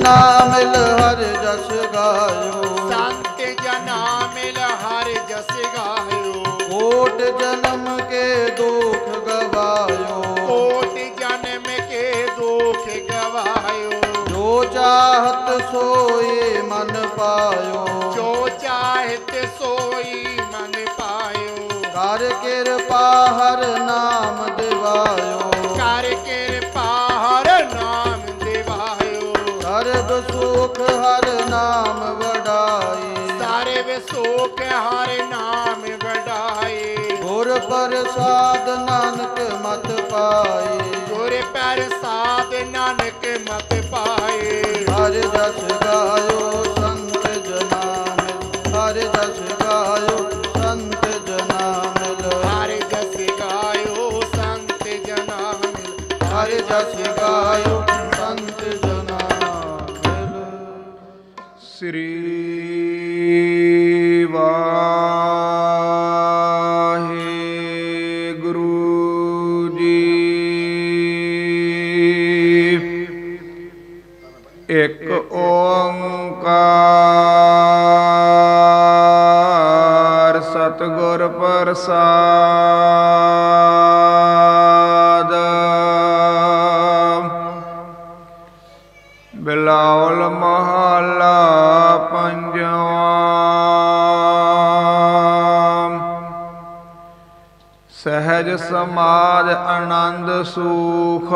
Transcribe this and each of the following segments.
ਜਨਾ ਮਿਲ ਹਰ ਜਸ ਗਾਇਓ। ਸੰਤ ਜਨਾ ਮਿਲ ਹਰ ਜਸ ਗਾਇਓ। ਕੋਟ ਜਨਮ ਕੇ ਦੁਖ ਗਵਾਇਓ। ਕੋਟ ਜਨਮ ਕੇ ਦੁਖ ਗਵਾਇਓ। ਜੋ ਚਾਹਤ ਸੋਏ ਮਨ ਪਾਇਓ। ਸੁਖ ਹਰ ਨਾਮ ਵਡਾਈ ਸਾਰੇ ਵਿਸੋਖ ਹਰ ਨਾਮ ਵਡਾਏ। ਗੁਰ ਪ੍ਰਸਾਦ ਨਾਨਕ ਮਤ ਪਾਈ ਗੁਰ ਪ੍ਰਸਾਦ ਨਾਨਕ ਮਤ ਪਾਏ। ਵਾਹਿਗੁਰੂ ਜੀ। ਇੱਕ ਓੰਕਾਰ ਸਤਿਗੁਰ ਪ੍ਰਸਾਦ। ਸਹਿਜ ਸਮਾਜ ਆਨੰਦ ਸੁਖ।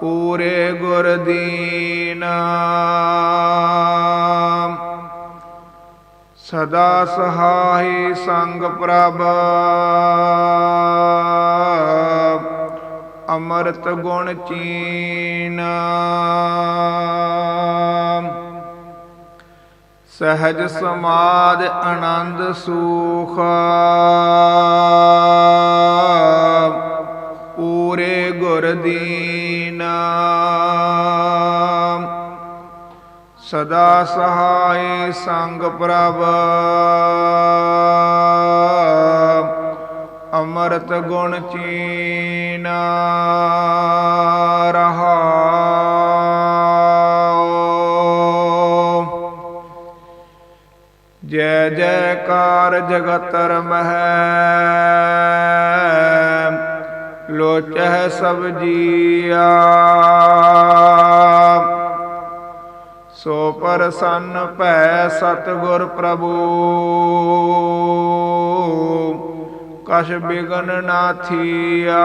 ਪੂਰੇ ਗੁਰ ਦੀਨ। ਸਦਾ ਸਹਾਈ ਸੰਗ ਪ੍ਰਭ। ਅੰਮ੍ਰਿਤ ਗੁਣ ਚੀਨ। ਸਹਿਜ ਸਮਾਦ ਆਨੰਦ ਸੁਖ। ਪੂਰੇ ਗੁਰ ਦੀਨ। ਸਦਾ ਸਹਾਈ ਸੰਗ ਪ੍ਰਭ। ਅੰਮ੍ਰਿਤ ਗੁਣ ਚੀਨ। ਰਹਾਉ ਜੈ ਜੈਕਾਰ ਜਗਤਰ ਮਹਿ, ਲੋਚਹਿ ਸਭ ਜੀਆ। ਸੋ ਪ੍ਰਸੰਨ ਭੈ ਸਤਿਗੁਰ ਪ੍ਰਭੂ, ਕਛ ਬਿਗਨ ਨਾ ਥੀਆ।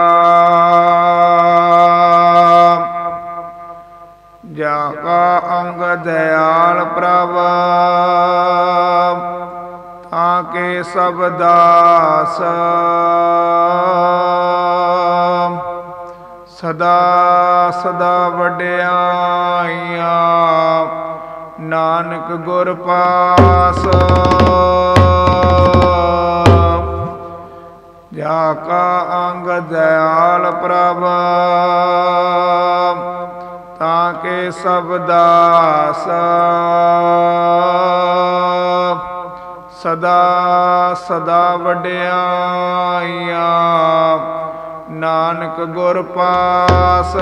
ਜਾ ਕਾ ਅੰਗ ਦਇਆਲ ਪ੍ਰਭ, ਤਾਂ ਕੇ ਸਭ ਦਾਸ ਸਦਾ ਸਦਾ ਵਡਿਆਈਆਂ, ਨਾਨਕ ਗੁਰ ਪਾਸ। ਜਾ ਕਾ ਅੰਗ ਦਇਆਲ ਪ੍ਰਭ ਤਾਂ ਕੇ ਸਭ ਸਦਾ ਸਦਾ ਵਡਿਆਈਆਂ। ਨਾਨਕ ਗੁਰ ਪਾਸ।